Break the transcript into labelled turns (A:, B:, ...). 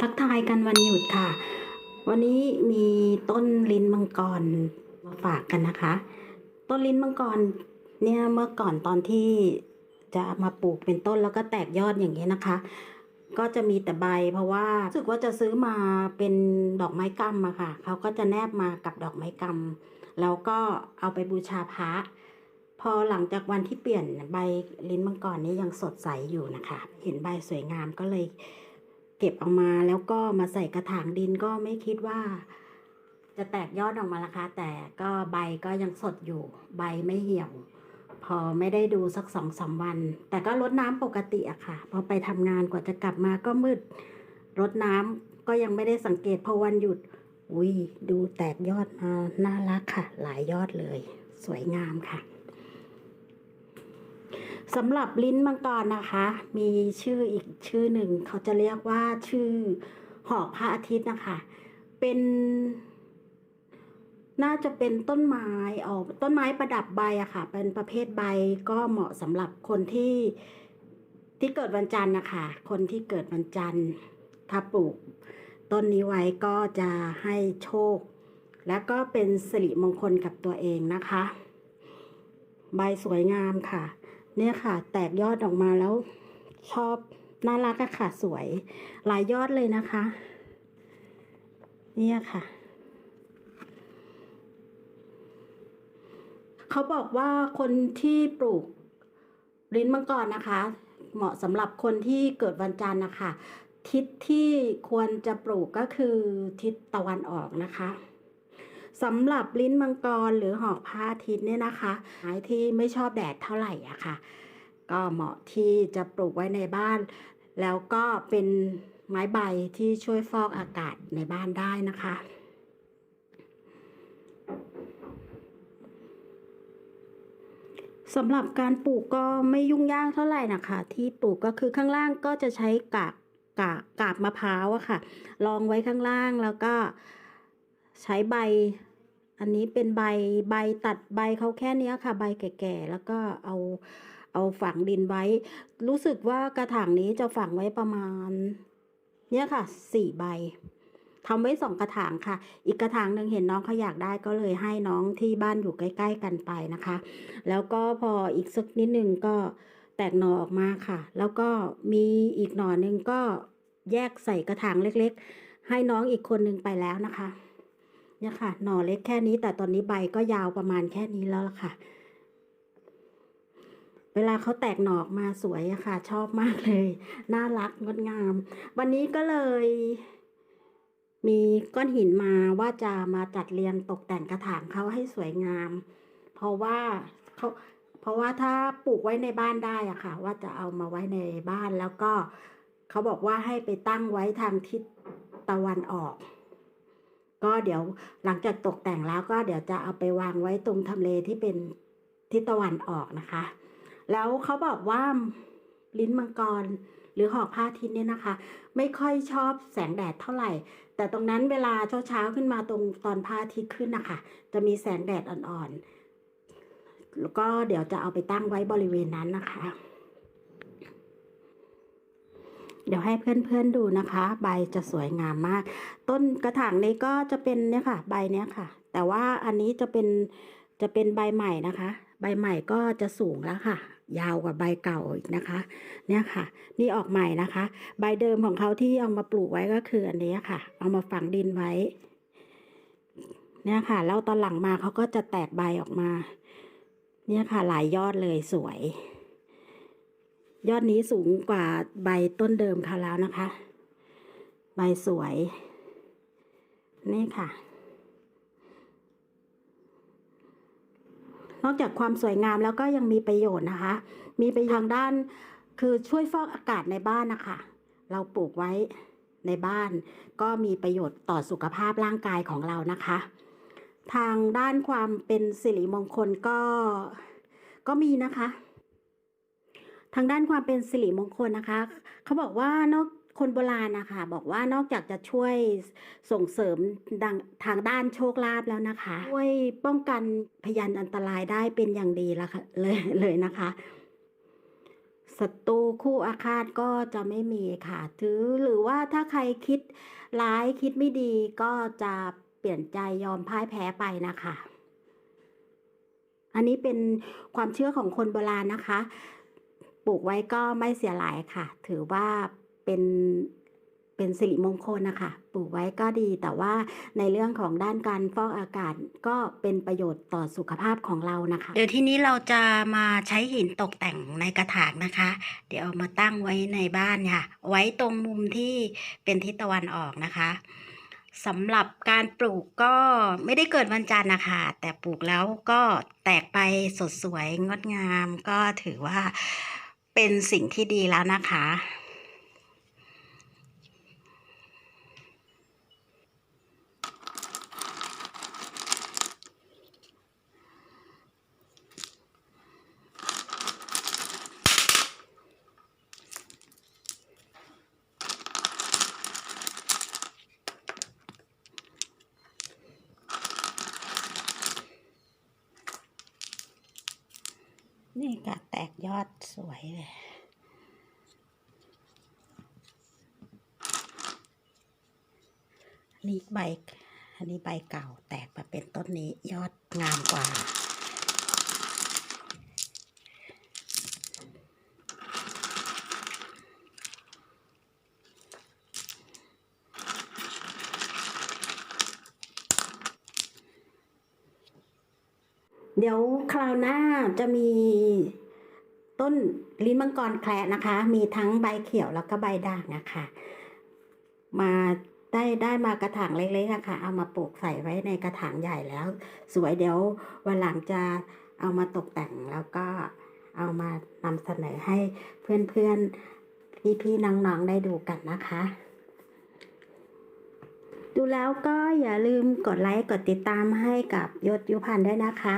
A: ทักทายกันวันหยุดค่ะ วันนี้มีต้นลิ้นมังกรมาฝากกันนะคะ ต้นลิ้นมังกรเนี่ยเมื่อก่อนตอนที่จะมาปลูกเป็นต้นแล้วก็แตกยอดอย่างนี้ยนะคะ ก็จะมีแต่ใบเพราะว่ารู้สึกว่าจะซื้อมาเป็นดอกไม้กำอะค่ะเขาก็จะแนบมากับดอกไม้กำแล้วก็เอาไปบูชาพระพอหลังจากวันที่เปลี่ยนใบลิ้นมังกรนี้ยังสดใสอยู่นะคะ เห็นใบสวยงามก็เลย เก็บเออกมาแล้วก็มาใส่กระถางดินก็ไม่คิดว่า จะแตกยอดออกมาละคะ แต่ก็ใบก็ยังสดอยู่ ใบไม่เหี่ยว พอไม่ได้ดูสักสองสามวัน แต่ก็รดน้ำปกติอะค่ะ พอไปทำงานกว่าจะกลับมาก็มืดรดน้ำก็ยังไม่ได้สังเกตพอวันหยุดอุ้ยดูแตกยอดมาน่ารักค่ะ หลายยอดเลย สวยงามค่ะ สำหรับลิ้นมังกรนะคะ มีชื่ออีกชื่อหนึ่ง เขาจะเรียกว่าชื่อหอกพระอาทิตย์นะคะ เป็น น่าจะเป็นต้นไม้ออกต้นไม้ประดับใบอะค่ะ เป็นประเภทใบก็เหมาะสำหรับคนที่ที่เกิดวันจันทร์นะคะ คนที่เกิดวันจันทร์ถ้าปลูก ต้นนี้ไว้ก็จะให้โชค และก็เป็นสิริมงคลกับตัวเองนะคะ ใบสวยงามค่ะ เนี่ยค่ะ แตกยอดออกมาแล้วชอบน่ารักอะค่ะสวย หลายยอดเลยนะคะ เนี่ยค่ะเขาบอกว่าคนที่ปลูกลิ้นมังกรนะคะ เหมาะสำหรับคนที่เกิดวันจันทร์นะคะ ทิศที่ควรจะปลูกก็คือทิศตะวันออกนะคะ สำหรับลิ้นมังกรหรือหอกพระอาทิตย์เนี่ยนะคะไม้ที่ไม่ชอบแดดเท่าไหร่อะค่ะ ก็เหมาะที่จะปลูกไว้ในบ้าน แล้วก็เป็นไม้ใบที่ช่วยฟอกอากาศในบ้านได้นะคะสำหรับการปลูกก็ไม่ยุ่งยากเท่าไหร่นะคะ ที่ปลูกก็คือข้างล่างก็จะใช้กาบกาบกาบมะพร้าวอะค่ะรองไว้ข้างล่างแล้วก็ ใช้ใบ อันนี้เป็นใบใบตัดใบเขาแค่นี้ค่ะ ใบแก่ๆแล้วก็เอาเอาฝังดินไว้ รู้สึกว่ากระถางนี้จะฝังไว้ประมาณ เนี่ยค่ะสี่ใบทำไว้สองกระถางค่ะ อีกกระถางหนึ่งเห็นน้องเขาอยากได้ก็เลยให้น้องที่บ้านอยู่ใกล้ ๆ กันไปนะคะ แล้วก็พออีกสักนิดนึงก็แตกหน่อออกมาค่ะ แล้วก็มีอีกหน่อหนึ่งก็แยกใส่กระถางเล็ก ๆ ให้น้องอีกคนหนึ่งไปแล้วนะคะ เนี่ยค่ะ หน่อเล็กแค่นี้ แต่ตอนนี้ใบก็ยาวประมาณแค่นี้แล้วล่ะค่ะ เวลาเขาแตกหน่อออกมาสวยอะค่ะ ชอบมากเลย น่ารักงดงาม วันนี้ก็เลยมีก้อนหินมาว่าจะมาจัดเรียงตกแต่งกระถางเขาให้สวยงาม เพราะว่าเขาเพราะว่าถ้าปลูกไว้ในบ้านได้อะค่ะ ว่าจะเอามาไว้ในบ้านแล้วก็เขาบอกว่าให้ไปตั้งไว้ทางทิศตะวันออก ก็เดี๋ยวหลังจากตกแต่งแล้วก็เดี๋ยวจะเอาไปวางไว้ตรงทำเลที่เป็นทิศตะวันออกนะคะ แล้วเขาบอกว่าลิ้นมังกรหรือหอกพระอาทิตย์เนี่ยนะคะ ไม่ค่อยชอบแสงแดดเท่าไหร่ แต่ตรงนั้นเวลาเช้าๆขึ้นมาตรงตอนพระอาทิตย์ขึ้นนะคะ จะมีแสงแดดอ่อนๆแล้วก็เดี๋ยวจะเอาไปตั้งไว้บริเวณนั้นนะคะ เดี๋ยวให้เพื่อนๆดูนะคะ ใบจะสวยงามมาก ต้นกระถางนี้ก็จะเป็นเนี่ยค่ะ ใบเนี้ยค่ะ แต่ว่าอันนี้จะเป็นจะเป็นใบใหม่นะคะ ใบใหม่ก็จะสูงแล้วค่ะ ยาวกว่าใบเก่าอีกนะคะ เนี่ยค่ะ นี่ออกใหม่นะคะ ใบเดิมของเขาที่เอามาปลูกไว้ก็คืออันนี้ค่ะ เอามาฝังดินไว้ เนี่ยค่ะแล้วตอนหลังมาเขาก็จะแตกใบออกมา เนี่ยค่ะ หลายยอดเลยสวย ยอดนี้สูงกว่าใบต้นเดิมเขาแล้วนะคะ ใบสวย นี่ค่ะ นอกจากความสวยงามแล้วก็ยังมีประโยชน์นะคะ มีไปทางด้านคือช่วยฟอกอากาศในบ้านนะคะ เราปลูกไว้ในบ้าน ก็มีประโยชน์ต่อสุขภาพร่างกายของเรานะคะ ทางด้านความเป็นสิริมงคลก็ก็มีนะคะ ทางด้านความเป็นสิริมงคลนะคะ เขาบอกว่านอกคนโบราณนะคะบอกว่านอกจากจะช่วยส่งเสริมดังทางด้านโชคลาภแล้วนะคะ ช่วยป้องกันพยานอันตรายได้เป็นอย่างดีล้วค่ะเลยเลยนะคะศัตรูคู่อาฆาตก็จะไม่มีค่ะถือหรือว่าถ้าใครคิดร้ายคิดไม่ดีก็จะเปลี่ยนใจยอมพ่ายแพ้ไปนะคะ อันนี้เป็นความเชื่อของคนโบราณนะคะ ปลูกไว้ก็ไม่เสียหลายค่ะ ถือว่าเป็นเป็นสิริมงคลนะคะ ปลูกไว้ก็ดี แต่ว่าในเรื่องของด้านการฟอกอากาศก็เป็นประโยชน์ต่อสุขภาพของเรานะคะ เดี๋ยวทีนี้เราจะมาใช้หินตกแต่งในกระถางนะคะ เดี๋ยวเอามาตั้งไว้ในบ้านค่ะ ไว้ตรงมุมที่เป็นทิศตะวันออกนะคะสำหรับการปลูกก็ไม่ได้เกิดวันจันทร์นะคะ แต่ปลูกแล้วก็แตกไปสดสวยงดงามก็ถือว่า เป็นสิ่งที่ดีแล้วนะคะ นี่ก็แตกยอดสวยเลยนี่ใบอันนี้ใบเก่าแตกมาเป็นต้นนี้ยอดงามกว่า เดี๋ยวคราวหน้าจะมีต้นลิ้นมังกรแคระนะคะ มีทั้งใบเขียวแล้วก็ใบด่างอะคะ มาได้ได้มากระถางเล็กๆอะคะเอามาปลูกใส่ไว้ในกระถางใหญ่แล้ว สวยเดี๋ยววันหลังจะเอามาตกแต่งแล้วก็เอามานำเสนอให้เพื่อนๆพี่ๆน้องๆได้ดูกันนะคะ ดูแล้วก็อย่าลืมกดไลค์กดติดตามให้กับยศยุพันธ์ด้วยนะคะ